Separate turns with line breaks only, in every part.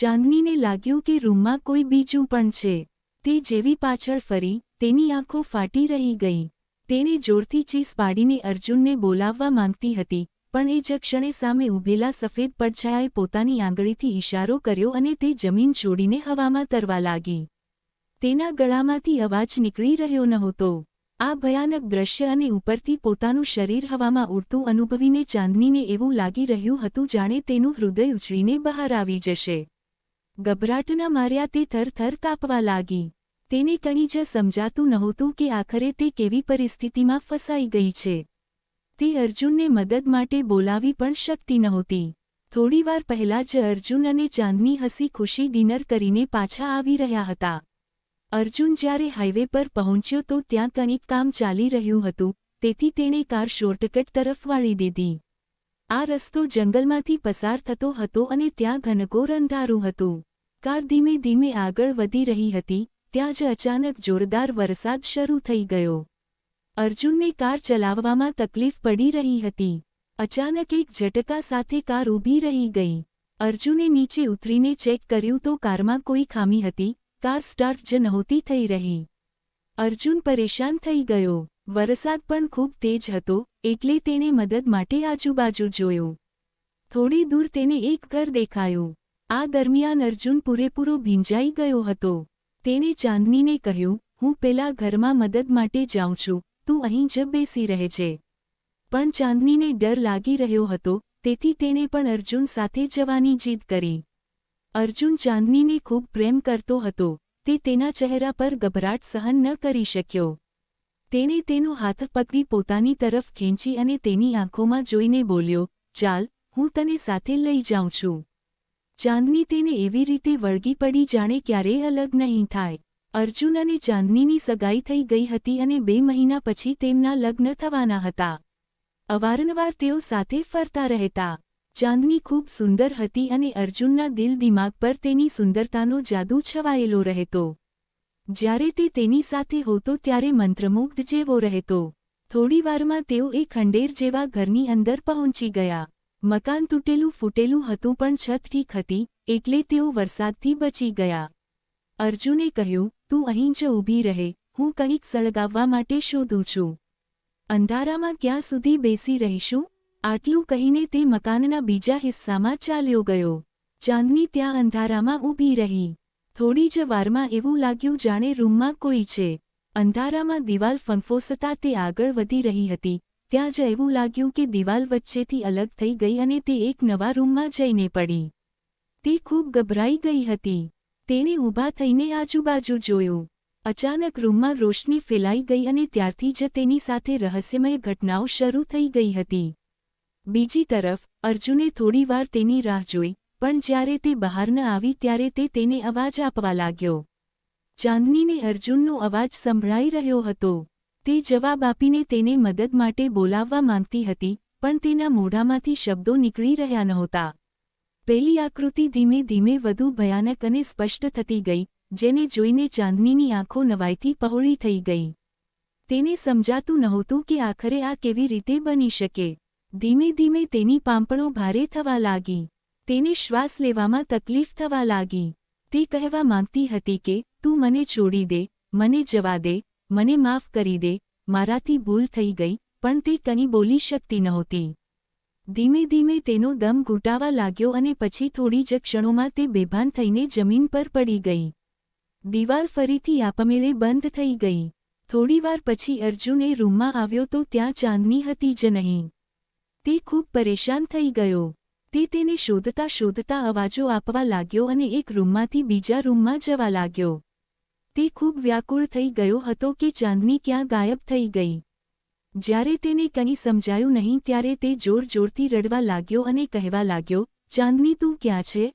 ચાંદનીને લાગ્યું કે રૂમમાં કોઈ બીજું પણ છે. તે જેવી પાછળ ફરી, તેની આંખો ફાટી રહી ગઈ. તેણે જોરથી ચીસ પાડીને અર્જુનને બોલાવવા માંગતી હતી, પણ એ જ ક્ષણે સામે ઊભેલા સફેદ પડછાયાએ પોતાની આંગળીથી ઇશારો કર્યો અને તે જમીન છોડીને હવામાં તરવા લાગી. તેના ગળામાંથી અવાજ નીકળી રહ્યો નહોતો. આ ભયાનક દ્રશ્ય અને ઉપરથી પોતાનું શરીર હવામાં ઉડતું અનુભવીને ચાંદનીને એવું લાગી રહ્યું હતું, જાણે તેનું હૃદય ઉછળીને બહાર આવી જશે. ગભરાટના માર્યા તે થરથર કાપવા લાગી. તેને કંઈ જ સમજાતું નહોતું કે આખરે તે કેવી પરિસ્થિતિમાં ફસાઈ ગઈ છે. તે અર્જુનને મદદ માટે બોલાવી પણ શકતી નહોતી. થોડીવાર પહેલાં જ અર્જુન અને ચાંદની હસી ખુશી ડિનર કરીને પાછા આવી રહ્યા હતા. અર્જુન જ્યારે હાઇવે પર પહોંચ્યો તો ત્યાં કંઈક કામ ચાલી રહ્યું હતું, તેથી તેણે કાર શોર્ટકટ તરફ વાળી દીધી. આ રસ્તો જંગલમાંથી પસાર થતો હતો અને ત્યાં ઘનઘોર અંધારું હતું. કાર ધીમે ધીમે આગળ વધી રહી હતી, ત્યાં જ અચાનક જોરદાર વરસાદ શરૂ થઈ ગયો. અર્જુનને કાર ચલાવવામાં તકલીફ પડી રહી હતી. અચાનક એક ઝટકા સાથે કાર ઊભી રહી ગઈ. અર્જુને નીચે ઉતરીને ચેક કર્યું તો કારમાં કોઈ ખામી હતી, કાર સ્ટાર્ટ જ નહોતી થઈ રહી. અર્જુન પરેશાન થઈ ગયો. વરસાદ પણ ખૂબ તેજ હતો, એટલે તેણે મદદ માટે આજુબાજુ જોયું. થોડી દૂર તેને એક ઘર દેખાયું. આ દરમિયાન અર્જુન પૂરેપૂરો ભીંજાઈ ગયો હતો. તેણે ચાંદનીને કહ્યું, હું પેલા ઘરમાં મદદ માટે જાઉં છું, તું અહીં જ બેસી રહે છે. પણ ચાંદનીને ડર લાગી રહ્યો હતો, તેથી તેણે પણ અર્જુન સાથે જવાની જીદ કરી. અર્જુન ચાંદનીને ખૂબ પ્રેમ કરતો હતો, તે તેના ચહેરા પર ગભરાટ સહન ન કરી શક્યો. તેણે તેનો હાથ પકડી પોતાની તરફ ખેંચી અને તેની આંખોમાં જોઈને બોલ્યો, ચાલ, હું તને સાથે લઈ જાઉં છું. ચાંદની તેને એવી રીતે વળગી પડી જાણે ક્યારેય અલગ નહીં થાય. અર્જુન અને ચાંદનીની સગાઈ થઈ ગઈ હતી અને બે મહિના પછી તેમના લગ્ન થવાના હતા. અવારનવાર તેઓ સાથે ફરતા રહેતા. ચાંદની ખૂબ સુંદર હતી અને અર્જુનના દિલ દિમાગ પર તેની સુંદરતાનો જાદુ છવાયેલો રહેતો. જ્યારે તે તેની સાથે હોતો ત્યારે મંત્રમુગ્ધ જેવો રહેતો. થોડીવારમાં તેઓ એ ખંડેર જેવા ઘરની અંદર પહોંચી ગયા. મકાન તૂટેલું ફૂટેલું હતું પણ છત ઠીક હતી, એટલે તેઓ વરસાદથી બચી ગયા. અર્જુને કહ્યું, તું અહીં જ ઊભી રહે, હું કંઈક સળગાવવા માટે શોધું છું. અંધારામાં ક્યાં સુધી બેસી રહીશું? આટલું કહીને તે મકાનના બીજા હિસ્સામાં ચાલ્યો ગયો. ચાંદની ત્યાં અંધારામાં ઊભી રહી. થોડી જ વારમાં એવું લાગ્યું જાણે રૂમમાં કોઈ છે. અંધારામાં દિવાલ ફંફોસતા તે આગળ વધી રહી હતી. ત્યાં જ એવું લાગ્યું કે દિવાલ વચ્ચેથી અલગ થઈ ગઈ અને તે એક નવા રૂમમાં જઈને પડી. તે ખૂબ ગભરાઈ ગઈ હતી. તેણે ઊભા થઈને આજુબાજુ જોયું. અચાનક રૂમમાં રોશની ફેલાઈ ગઈ અને ત્યારથી જ તેની સાથે રહસ્યમય ઘટનાઓ શરૂ થઈ ગઈ હતી. બીજી તરફ, અર્જુને થોડીવાર તેની રાહ જોઈ, પણ જ્યારે તે બહાર ન આવી ત્યારે તે તેને અવાજ આપવા લાગ્યો. ચાંદનીને અર્જુનનો અવાજ સંભળાઈ રહ્યો હતો. તે જવાબ આપીને તેને મદદ માટે બોલાવવા માંગતી હતી, પણ તેના મોઢામાંથી શબ્દો નીકળી રહ્યા નહોતા. પેલી આકૃતિ ધીમે ધીમે વધુ ભયાનક અને સ્પષ્ટ થતી ગઈ, જેને જોઈને ચાંદનીની આંખો નવાઈથી પહોળી થઈ ગઈ. તેને સમજાતું નહોતું કે આખરે આ કેવી રીતે બની શકે. ધીમે ધીમે તેની પાંપણો ભારે થવા લાગી. તેને શ્વાસ લેવામાં તકલીફ થવા લાગી. તે કહેવા માંગતી હતી કે, તું મને છોડી દે, મને જવા દે મને માફ કરી દે, મારાથી ભૂલ થઈ ગઈ, પણ તે કંઈ બોલી શકતી નહોતી. ધીમે ધીમે તેનો દમ ઘૂંટાવા લાગ્યો અને પછી થોડી જ ક્ષણોમાં તે બેભાન થઈને જમીન પર પડી ગઈ. દિવાલ ફરીથી આપમેળે બંધ થઈ ગઈ. થોડીવાર પછી અર્જુન રૂમમાં આવ્યો તો ત્યાં ચાંદની હતી જ નહીં. તે ખૂબ પરેશાન થઈ ગયો. તે તેને શોધતા શોધતા અવાજો આપવા લાગ્યો અને એક રૂમમાંથી બીજા રૂમમાં જવા લાગ્યો. તે ખૂબ વ્યાકુળ થઈ ગયો હતો કે ચાંદની ક્યાં ગાયબ થઈ ગઈ. જ્યારે તેને કંઈ સમજાયું નહીં ત્યારે તે જોર જોરથી રડવા લાગ્યો અને કહેવા લાગ્યો, ચાંદની તું ક્યાં છે?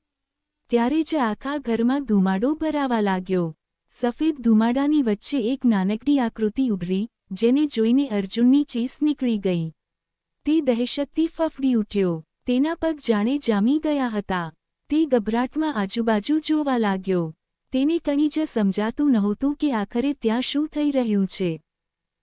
ત્યારે જ આખા ઘરમાં ધુમાડો ભરાવા લાગ્યો. સફેદ ધુમાડાની વચ્ચે એક નાનકડી આકૃતિ ઉભરી, જેને જોઈને અર્જુનની ચીસ નીકળી ગઈ. તે દહેશતથી ફફડી ઉઠ્યો. તેના પગ જાણે જામી ગયા હતા. તે ગભરાટમાં આજુબાજુ જોવા લાગ્યો. તેને કંઈ જ સમજાતું નહોતું કે આખરે ત્યાં શું થઈ રહ્યું છે.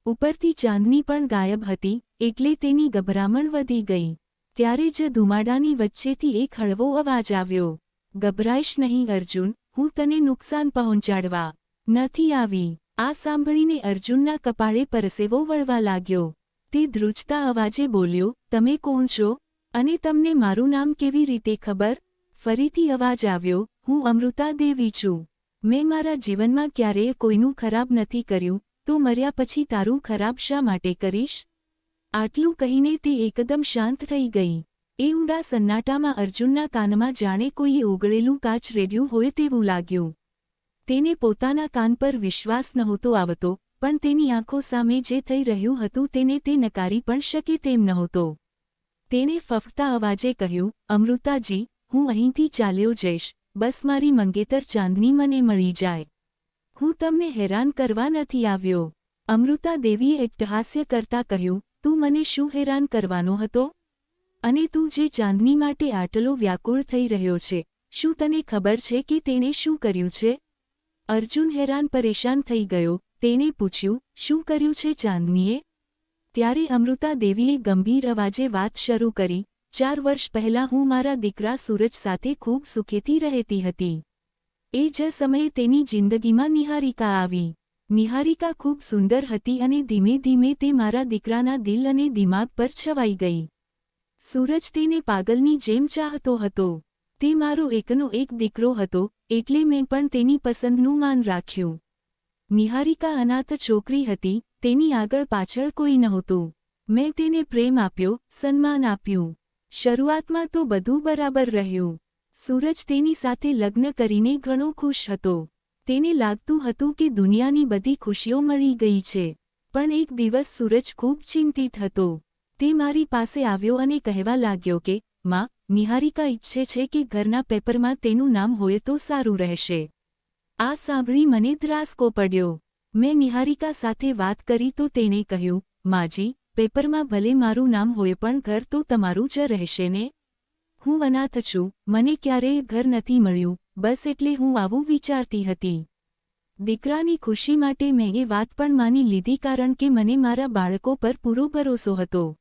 ઉપરથી ચાંદની પણ ગાયબ હતી, એટલે તેની ગભરામણ વધી ગઈ. ત્યારે જ ધુમાડાની વચ્ચેથી એક હળવો અવાજ આવ્યો. ગભરાઈશ નહીં, અર્જુન, હું તને નુકસાન પહોંચાડવા નથી આવી. આ સાંભળીને અર્જુનના કપાળે પરસેવો વળવા લાગ્યો. તે ધ્રુજતા અવાજે બોલ્યો, તમે કોણ છો? અને તમને મારું નામ કેવી રીતે ખબર? ફરીથી અવાજ આવ્યો, હું અમૃતા દેવી છું. મેં મારા જીવનમાં ક્યારેય કોઈનું ખરાબ નથી કર્યું, તો મર્યા પછી તારું ખરાબ શા માટે કરીશ? આટલું કહીને તે એકદમ શાંત થઈ ગઈ. એ ઊંડા સન્નાટામાં અર્જુનના કાનમાં જાણે કોઈએ ઓગળેલું કાચ રેડ્યું હોય તેવું લાગ્યું. તેને પોતાના કાન પર વિશ્વાસ નહોતો આવતો, પણ તેની આંખો સામે જે થઈ રહ્યું હતું તેને તે નકારી પણ શકે તેમ નહોતો. તેણે ફફતા અવાજે કહ્યું, અમૃતાજી, હું અહીંથી ચાલ્યો જઈશ. બસ મારી મંગેતર ચાંદની મને મળી જાય. હું તમને હેરાન કરવા નથી આવ્યો. અમૃતા દેવીએ હાસ્ય કરતા કહ્યું, તું મને શું હેરાન કરવાનો હતો? અને તું જે ચાંદની માટે આટલો વ્યાકુળ થઈ રહ્યો છે, શું તને ખબર છે કે તેણે શું કર્યું છે? અર્જુન હેરાન પરેશાન થઈ ગયો. તેણે પૂછ્યું, શું કર્યું છે ચાંદનીએ? ત્યારે અમૃતા દેવીએ ગંભીર અવાજે વાત શરૂ કરી ચાર વર્ષ પહેલાં હું મારા દીકરા સૂરજ સાથે ખૂબ સુખેથી રહેતી હતી. એ જ સમયે તેની જિંદગીમાં નિહારિકા આવી. નિહારિકા ખૂબ સુંદર હતી અને ધીમે ધીમે તે મારા દીકરાના દિલ અને દિમાગ પર છવાઈ ગઈ. સૂરજ તેને પાગલની જેમ ચાહતો હતો. તે મારો એકનો એક દીકરો હતો, એટલે મેં પણ તેની પસંદનું માન રાખ્યું. નિહારિકા અનાથ છોકરી હતી, તેની આગળ પાછળ કોઈ નહોતું. મેં તેને પ્રેમ આપ્યો, સન્માન આપ્યું. શરૂઆતમાં તો બધું બરાબર રહ્યું. સૂરજ તેની સાથે લગ્ન કરીને ઘણો ખુશ હતો. તેને લાગતું હતું કે દુનિયાની બધી ખુશીઓ મળી ગઈ છે. પણ એક દિવસ સૂરજ ખૂબ ચિંતિત હતો. તે મારી પાસે આવ્યો અને કહેવા લાગ્યો કે, માં, નિહારિકા ઈચ્છે છે કે ઘરના પેપરમાં તેનું નામ હોય તો સારું રહેશે. આ સાંભળી મને ધ્રાસકો પડ્યો. મેં નિહારિકા સાથે વાત કરી તો તેણે કહ્યું, માજી પેપરમાં ભલે મારું નામ હોય પણ ઘર તો તમારું જ રહેશે ને? હું અનાથ છું, મને ક્યારેય ઘર નથી મળ્યું, બસ એટલે હું આવું વિચારતી હતી. દીકરાની ખુશી માટે મેં એ વાત પણ માની લીધી કારણ કે મને મારા બાળકો પર પૂરો ભરોસો હતો.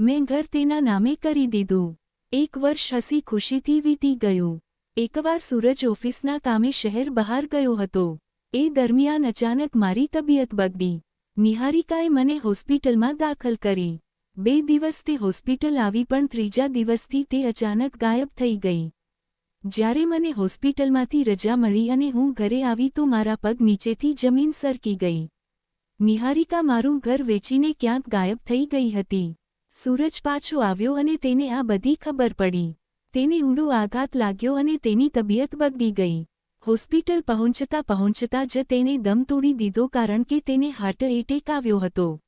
મેં ઘર તેના નામે કરી દીધું. એક વર્ષ હસી ખુશીથી વીતી ગયું. એકવાર સૂરજ ઓફિસના કામે શહેર બહાર ગયો હતો. એ દરમિયાન અચાનક મારી તબિયત બગડી. નિહારિકાએ મને હોસ્પિટલમાં દાખલ કરી. બે દિવસ તે હોસ્પિટલ આવી પણ ત્રીજા દિવસથી તે અચાનક ગાયબ થઈ ગઈ. જ્યારે મને હોસ્પિટલમાંથી રજા મળી અને હું ઘરે આવી તો મારા પગ નીચેથી જમીન સરકી ગઈ. નિહારિકા મારું ઘર વેચીને ક્યાંક ગાયબ થઈ ગઈ હતી. સૂરજ પાછો આવ્યો અને તેને આ બધી ખબર પડી. તેને ઊંડો આઘાત લાગ્યો અને તેની તબિયત બગડી ગઈ. હોસ્પિટલ પહોંચતા પહોંચતા જ તેણે દમ તોડી દીધો કારણ કે તેને હાર્ટ એટેક આવ્યો હતો.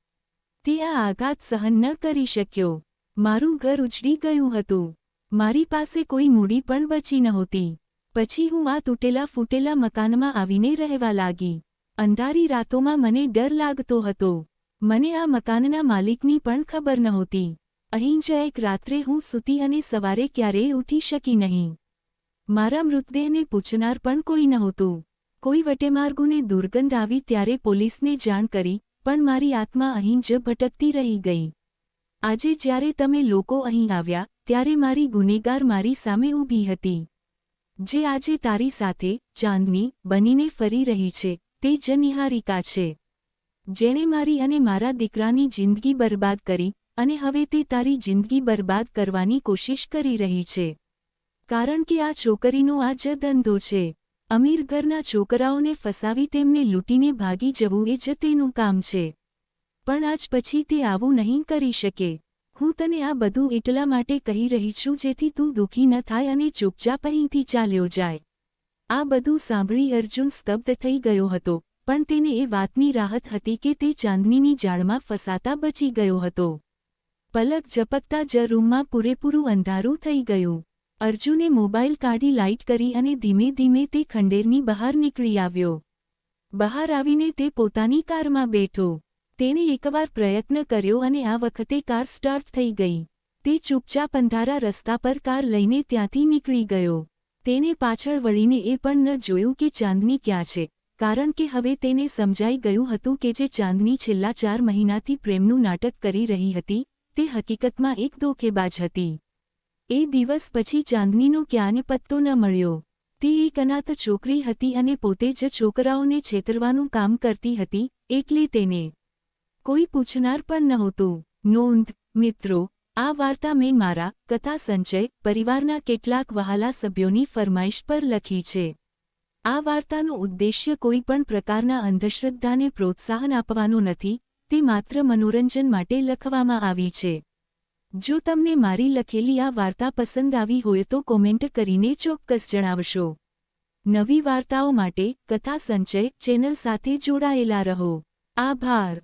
તે આ આઘાત સહન ન કરી શક્યો. મારું ઘર ઉજડી ગયું હતું. મારી પાસે કોઈ મૂડી પણ બચી નહોતી. પછી હું આ તૂટેલા ફૂટેલા મકાનમાં આવીને રહેવા લાગી. અંધારી રાતોમાં મને ડર લાગતો હતો. મને આ મકાનના માલિકની પણ ખબર નહોતી. અહીં જ એક રાત્રે હું સૂતી અને સવારે ક્યારેય ઉઠી શકી નહીં. મારા મૃતદેહને પૂછનાર પણ કોઈ નહોતું. કોઈ વટેમાર્ગુને દુર્ગંધ આવી ત્યારે પોલીસને જાણ કરી, પણ મારી આત્મા અહીં જ ભટકતી રહી ગઈ. આજે જ્યારે તમે લોકો અહીં આવ્યા, ત્યારે મારી ગુનેગાર મારી સામે ઊભી હતી. જે આજે તારી સાથે ચાંદની બનીને ફરી રહી છે, તે જ નિહારિકા છે. જેણે મારી અને મારા દીકરાની જિંદગી બરબાદ કરી, અને હવે તે તારી જિંદગી બરબાદ કરવાની કોશિશ કરી રહી છે. કારણ કે આ છોકરીનો આ જ ધંધો છે. અમીર ઘરના છોકરાઓને ફસાવી તેમને લૂંટીને ભાગી જવું એ જ તેનું કામ છે. પણ આજ પછી તે આવું નહીં કરી શકે. હું તને આ બધું એટલા માટે કહી રહી છું જેથી તું દુઃખી ન થાય અને ચૂપચાપ અહીંથી ચાલ્યો જાય. આ બધું સાંભળી અર્જુન સ્તબ્ધ થઈ ગયો હતો, પણ તેને એ વાતની રાહત હતી કે તે ચાંદનીની જાળમાં ફસાતા બચી ગયો હતો. પલક ઝપકતા જ રૂમમાં પૂરેપૂરું અંધારું થઈ ગયું. અર્જુને મોબાઈલ કાઢી લાઇટ કરી અને ધીમે ધીમે તે ખંડેરની બહાર નીકળી આવ્યો. બહાર આવીને તે પોતાની કારમાં બેઠો. તેણે એકવાર પ્રયત્ન કર્યો અને આ વખતે કાર સ્ટાર્ટ થઈ ગઈ. તે ચૂપચાપ અંધારા રસ્તા પર કાર લઈને ત્યાંથી નીકળી ગયો. તેને પાછળ વળીને એ પણ ન જોયું કે ચાંદની ક્યાં છે, કારણ કે હવે તેને સમજાઈ ગયું હતું કે જે ચાંદની છેલ્લા ચાર મહિનાથી પ્રેમનું નાટક કરી રહી હતી, તે હકીકતમાં એક ધોકેબાજ હતી. એ દિવસ પછી ચાંદનીનો ક્યાંને પત્તો ન મળ્યો. તે એક અનાથ છોકરી હતી અને પોતે જ છોકરાઓને છેતરવાનું કામ કરતી હતી, એટલે તેને કોઈ પૂછનાર પણ નહોતું. નોંધ, મિત્રો, આ વાર્તા મેં મારા કથા સંચય પરિવારના કેટલાક વહાલા સભ્યોની ફરમાઈશ પર લખી છે. આ વાર્તાનો ઉદ્દેશ્ય કોઈ પણ પ્રકારના અંધશ્રદ્ધાને પ્રોત્સાહન આપવાનો નથી, તે માત્ર મનોરંજન માટે લખવામાં આવી છે. જો તમને મારી લખેલી આ વાર્તા પસંદ આવી હોય તો કોમેન્ટ કરીને ચોક્કસ જણાવશો. નવી વાર્તાઓ માટે કથા સંચય ચેનલ સાથે જોડાયેલા રહો. આભાર.